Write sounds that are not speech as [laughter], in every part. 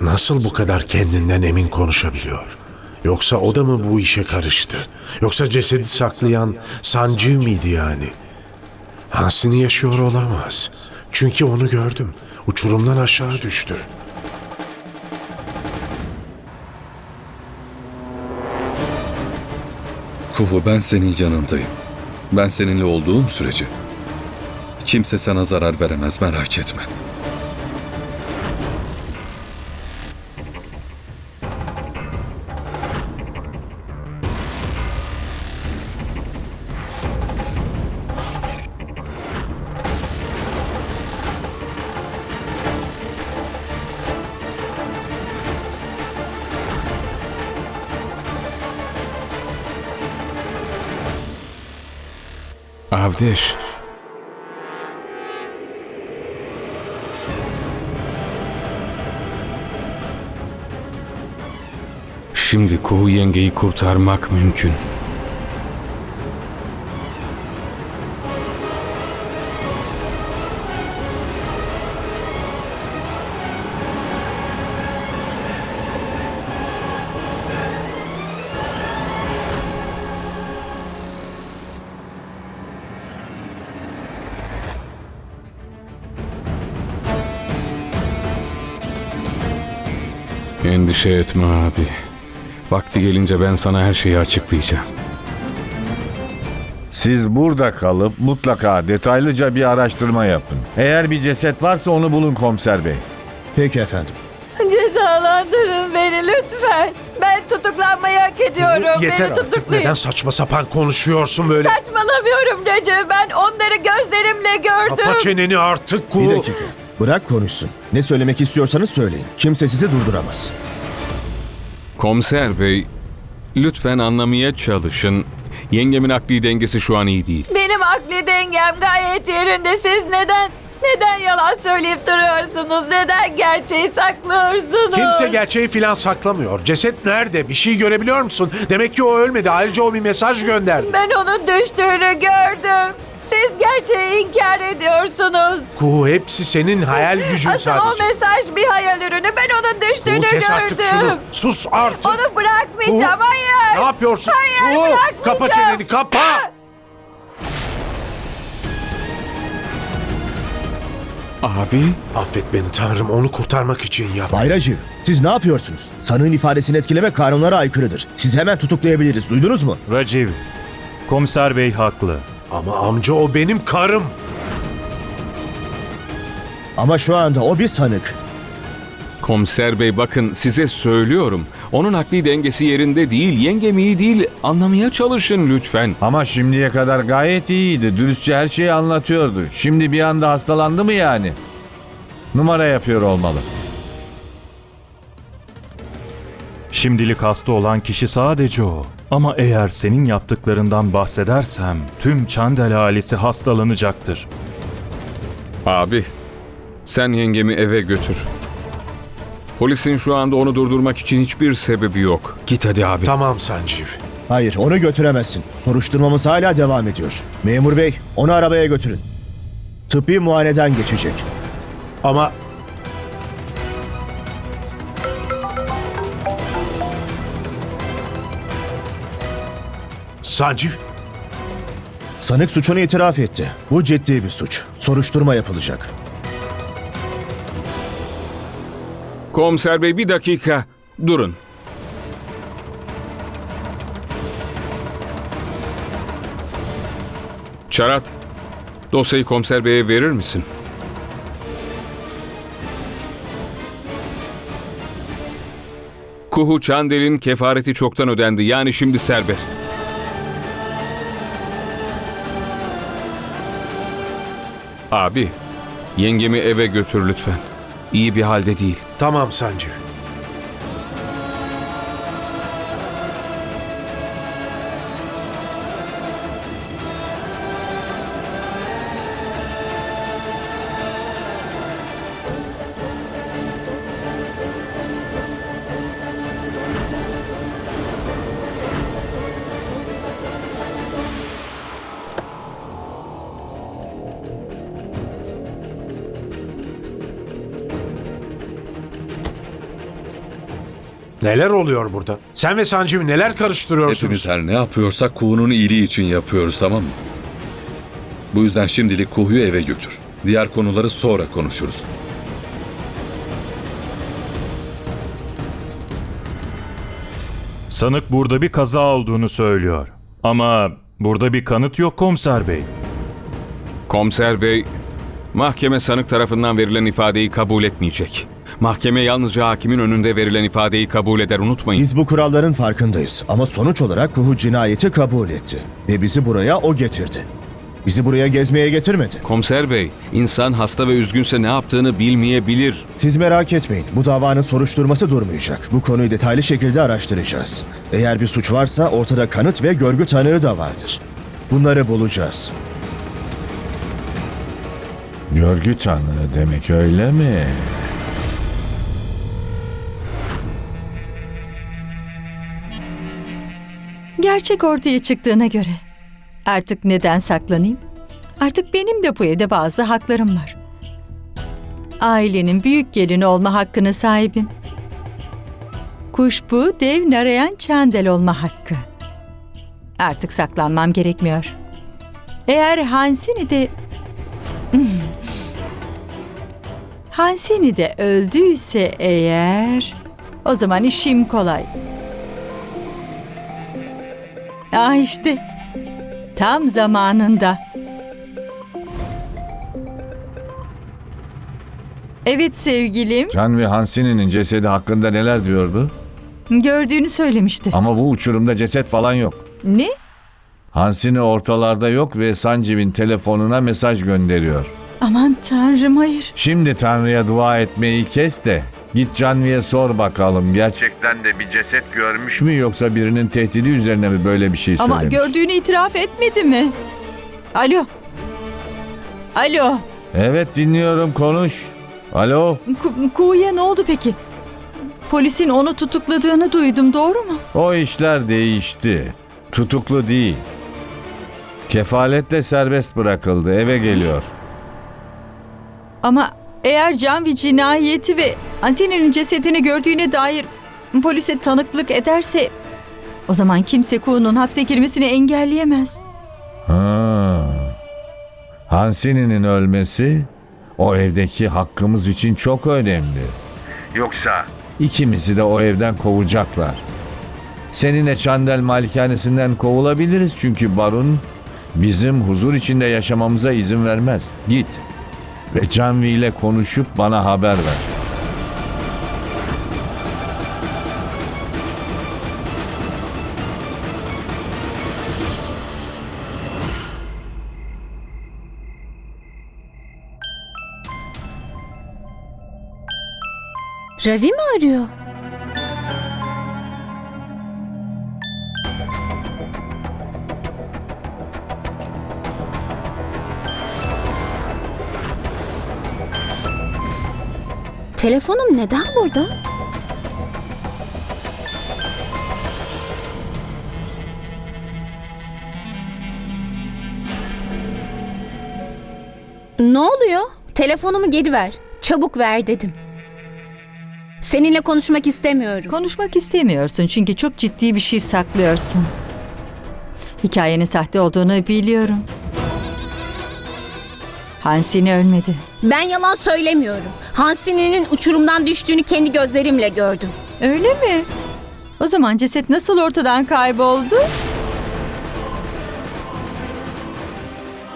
Nasıl bu kadar kendinden emin konuşabiliyor? Yoksa o da mı bu işe karıştı? Yoksa cesedi saklayan Sancı mıydı yani? Hansini yaşıyor olamaz. Çünkü onu gördüm. Uçurumdan aşağı düştü. Kuhu ben senin yanındayım. Ben seninle olduğum sürece kimse sana zarar veremez merak etme. Avdeş. Şimdi Kuhu yengeyi kurtarmak mümkün. Endişe etme abi. Vakti gelince ben sana her şeyi açıklayacağım. Siz burada kalıp mutlaka detaylıca bir araştırma yapın. Eğer bir ceset varsa onu bulun komiser bey. Peki efendim. Cezalandırın beni lütfen. Ben tutuklanmayı hak ediyorum. Yeter beni artık. tutuklayın. Neden saçma sapan konuşuyorsun böyle? Saçmalamıyorum Recep. Ben onları gözlerimle gördüm. Kapa çeneni artık Bir Kuhu. dakika. Bırak konuşsun. Ne söylemek istiyorsanız söyleyin. Kimse sizi durduramaz. Komiser bey, lütfen anlamaya çalışın. Yengemin akli dengesi şu an iyi değil. Benim akli dengem gayet yerinde. Siz neden neden yalan söyleyip duruyorsunuz? Neden gerçeği saklıyorsunuz? Kimse gerçeği filan saklamıyor. Ceset nerede? Bir şey görebiliyor musun? Demek ki o ölmedi. Ayrıca o bir mesaj gönderdi. Ben onun düştüğünü gördüm. Siz gerçeği inkar ediyorsunuz. Kuhu hepsi senin hayal gücün Asıl o sadece. mesaj bir hayal ürünü. Ben onun düştüğünü Kuhu kes gördüm. artık şunu. Sus artık. Onu bırakmayacağım. Kuhu, Hayır. Ne yapıyorsun? Hayır, Kuhu, bırakmayacağım. kapa çeneni kapa. Abi, Affet beni Tanrım onu kurtarmak için yap. Bayracı, siz ne yapıyorsunuz? Sanığın ifadesini etkilemek kanunlara aykırıdır. Sizi hemen tutuklayabiliriz. Duydunuz mu? Raciv, komiser bey haklı. Ama amca o benim karım. Ama şu anda o bir sanık. komiser bey bakın size söylüyorum. Onun akli dengesi yerinde değil, yengem iyi değil. Anlamaya çalışın lütfen. Ama şimdiye kadar gayet iyiydi. Dürüstçe her şeyi anlatıyordu. Şimdi bir anda hastalandı mı yani? Numara yapıyor olmalı. Şimdilik hasta olan kişi sadece o. Ama eğer senin yaptıklarından bahsedersem tüm Çandel ailesi hastalanacaktır. Abi, sen yengemi eve götür. Polisin şu anda onu durdurmak için hiçbir sebebi yok. Git hadi abi. Tamam Sanciv. Hayır, onu götüremezsin. Soruşturmamız hala devam ediyor. Memur bey, onu arabaya götürün. Tıbbi muayeneden geçecek. Ama Sanciv Sanık suçunu itiraf etti. Bu ciddi bir suç. Soruşturma yapılacak. Komiser bey bir dakika. Durun. Çarat, dosyayı komiser beye verir misin? Kuhu Çandel'in kefareti çoktan ödendi. Yani şimdi serbest. Abi, yengemi eve götür lütfen. İyi bir halde değil. tamam Sanciv. Neler oluyor burada? Sen ve Sanjiv neler karıştırıyorsunuz? Hepimiz her ne yapıyorsak Kuhu'nun iyiliği için yapıyoruz tamam mı? Bu yüzden şimdilik Kuhu'yu eve götür. Diğer konuları sonra konuşuruz. Sanık burada bir kaza olduğunu söylüyor. Ama burada bir kanıt yok komiser bey. Komiser bey, mahkeme sanık tarafından verilen ifadeyi kabul etmeyecek. Mahkeme yalnızca hakimin önünde verilen ifadeyi kabul eder unutmayın. Biz bu kuralların farkındayız ama sonuç olarak Kuhu cinayeti kabul etti. Ve bizi buraya o getirdi. Bizi buraya gezmeye getirmedi. Komiser bey, insan hasta ve üzgünse ne yaptığını bilmeyebilir. Siz merak etmeyin. Bu davanın soruşturması durmayacak. Bu konuyu detaylı şekilde araştıracağız. Eğer bir suç varsa ortada kanıt ve görgü tanığı da vardır. Bunları bulacağız. Görgü tanığı demek öyle mi? Gerçek ortaya çıktığına göre artık neden saklanayım? Artık benim de bu evde bazı haklarım var. Ailenin büyük gelini olma hakkına sahibim. Kuşbu dev narayan çandel olma hakkı. Artık saklanmam gerekmiyor. Eğer Hansini de... [laughs] Hansini de öldüyse eğer... O zaman işim kolay. Ah işte. Tam zamanında. Evet sevgilim, Can ve Hansini'nin cesedi hakkında neler diyordu? gördüğünü söylemişti. Ama bu uçurumda ceset falan yok. Ne? Hansini ortalarda yok ve Sanciv'in telefonuna mesaj gönderiyor. Aman tanrım hayır. Şimdi Tanrı'ya dua etmeyi kes de git Canvi'ye sor bakalım. Gerçekten de bir ceset görmüş mü yoksa birinin tehdidi üzerine mi böyle bir şey Ama söylemiş? gördüğünü itiraf etmedi mi? Alo. Alo. Evet dinliyorum konuş. Alo. Ku- Kuğu'ya ne oldu peki? Polisin onu tutukladığını duydum doğru mu? O işler değişti. Tutuklu değil. Kefaletle serbest bırakıldı. Eve geliyor. Ama eğer Canvi cinayeti ve Ansene'nin cesedini gördüğüne dair polise tanıklık ederse o zaman kimse Kuğu'nun hapse girmesini engelleyemez. Ha. Hansini'nin ölmesi o evdeki hakkımız için çok önemli. Yoksa ikimizi de o evden kovacaklar. Seninle Çandel malikanesinden kovulabiliriz çünkü Barun bizim huzur içinde yaşamamıza izin vermez. Git ve Canvi ile konuşup bana haber ver. Ravi mi arıyor? Telefonum neden burada? Ne oluyor? Telefonumu geri ver. Çabuk ver dedim. Seninle konuşmak istemiyorum. Konuşmak istemiyorsun çünkü çok ciddi bir şey saklıyorsun. Hikayenin sahte olduğunu biliyorum. Hansini ölmedi. Ben yalan söylemiyorum. Hansini'nin uçurumdan düştüğünü kendi gözlerimle gördüm. Öyle mi? O zaman ceset nasıl ortadan kayboldu?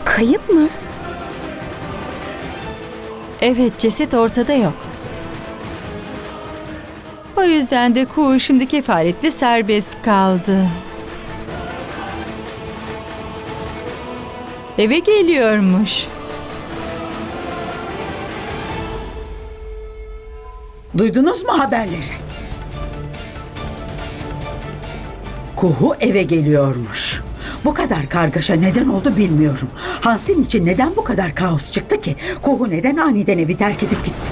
Kayıp mı? Evet, ceset ortada yok. O yüzden de Kuğu şimdi kefaletle serbest kaldı. Eve geliyormuş. Duydunuz mu haberleri? Kuhu eve geliyormuş. Bu kadar kargaşa neden oldu bilmiyorum. Hansin için neden bu kadar kaos çıktı ki? Kuhu neden aniden evi terk edip gitti?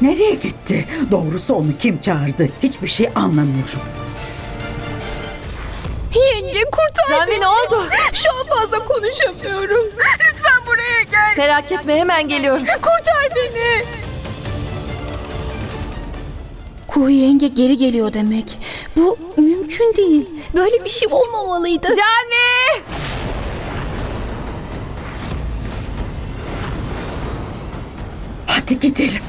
Nereye gitti? Doğrusu onu kim çağırdı? Hiçbir şey anlamıyorum. Yenge kurtar Canvi ne oldu? Şu an fazla konuşamıyorum. Lütfen buraya gel. Merak etme hemen geliyorum. Kurtar beni. Kuhu yenge geri geliyor demek. Bu mümkün değil. Böyle bir şey olmamalıydı. Canvi! Hadi gidelim.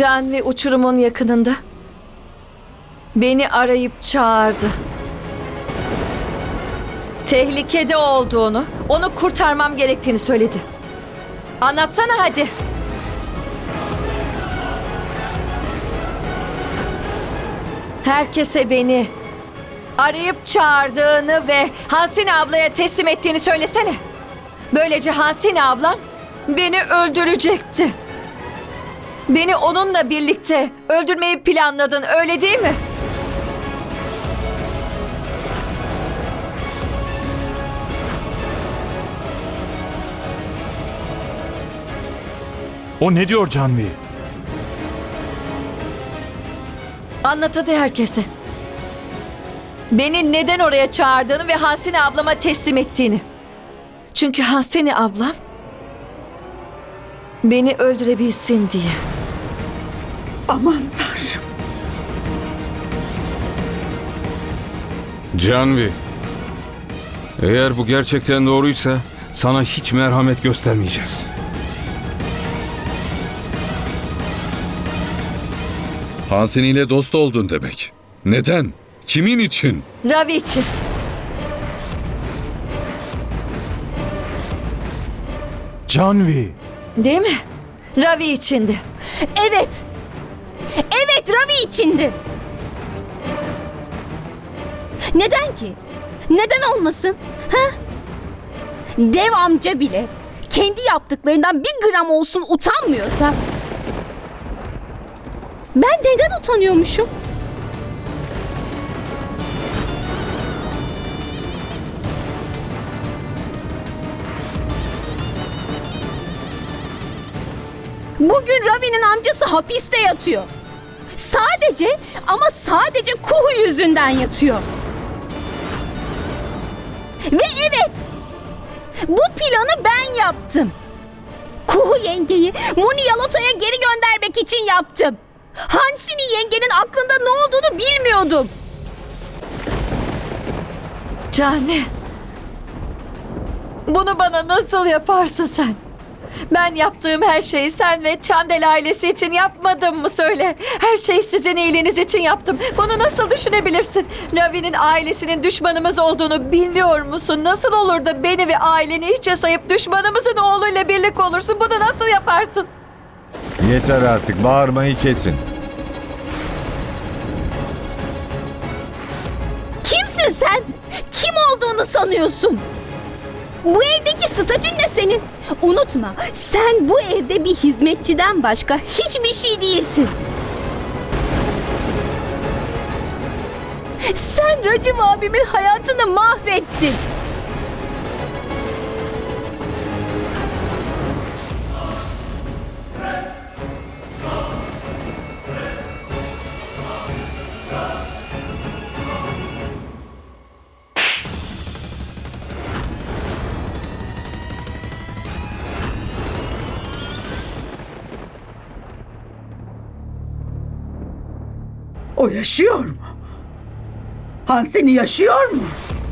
Canvi uçurumun yakınında. Beni arayıp çağırdı. Tehlikede olduğunu, onu kurtarmam gerektiğini söyledi. Anlatsana hadi. Herkese beni arayıp çağırdığını ve Hansine ablaya teslim ettiğini söylesene. Böylece Hansine ablam beni öldürecekti. Beni onunla birlikte öldürmeyi planladın öyle değil mi? O ne diyor Canvi? Anlat hadi herkese. Beni neden oraya çağırdığını ve Hansine ablama teslim ettiğini. Çünkü Hansine ablam beni öldürebilsin diye. Aman tanrım. Canvi. Eğer bu gerçekten doğruysa sana hiç merhamet göstermeyeceğiz. Hansini ile dost oldun demek. Neden? Kimin için? Ravi için. Canvi! Değil mi? Ravi içindi. Evet. Evet Ravi içindi. Neden ki? Neden olmasın? Ha? Dev amca bile kendi yaptıklarından bir gram olsun utanmıyorsa ben neden utanıyormuşum? Bugün Ravi'nin amcası hapiste yatıyor. Sadece ama sadece Kuhu yüzünden yatıyor. Ve evet, bu planı ben yaptım. Kuhu yengeyi Muni Yalota'ya geri göndermek için yaptım. Hansini yengenin aklında ne olduğunu bilmiyordum. Canvi. Bunu bana nasıl yaparsın sen? Ben yaptığım her şeyi sen ve Çandel ailesi için yapmadım mı söyle. Her şeyi sizin iyiliğiniz için yaptım. Bunu nasıl düşünebilirsin? Ravi'nin ailesinin düşmanımız olduğunu bilmiyor musun? Nasıl olur da beni ve aileni hiçe sayıp düşmanımızın oğluyla birlik olursun? Bunu nasıl yaparsın? Yeter artık bağırmayı kesin. Kimsin sen? Kim olduğunu sanıyorsun? Bu evdeki statün ne senin? Unutma, sen bu evde bir hizmetçiden başka hiçbir şey değilsin. Sen Racim abimin hayatını mahvettin. O yaşıyor mu? Hansini yaşıyor mu?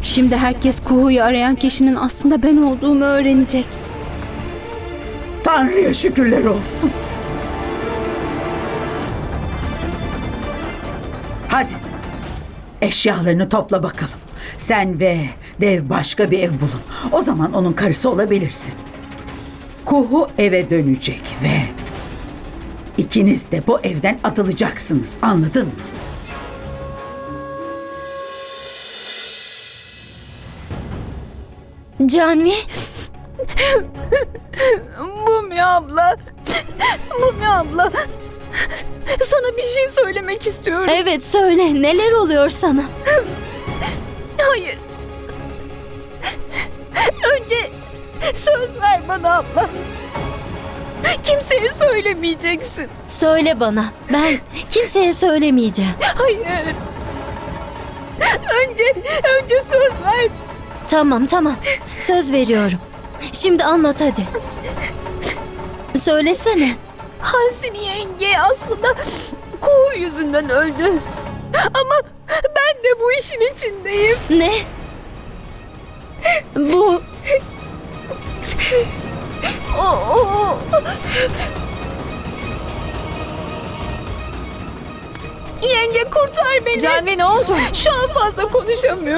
Şimdi herkes Kuhu'yu arayan kişinin aslında ben olduğumu öğrenecek. Tanrı'ya şükürler olsun. Hadi. Eşyalarını topla bakalım. Sen ve dev başka bir ev bulun. O zaman onun karısı olabilirsin. Kuhu eve dönecek ve ikiniz de bu evden atılacaksınız. Anladın mı? Canvi. Bumi abla. Bumi abla. Sana bir şey söylemek istiyorum. Evet söyle neler oluyor sana? Hayır. Önce söz ver bana abla. Kimseye söylemeyeceksin. Söyle bana. Ben kimseye söylemeyeceğim. Hayır. Önce, önce söz ver. Tamam tamam. Söz veriyorum. Şimdi anlat hadi. Söylesene. Hansini yenge aslında kuğu yüzünden öldü. Ama ben de bu işin içindeyim. Ne? Bu O, o. Yenge kurtar beni. Canvi ne oldu? Şu an fazla konuşamıyorum.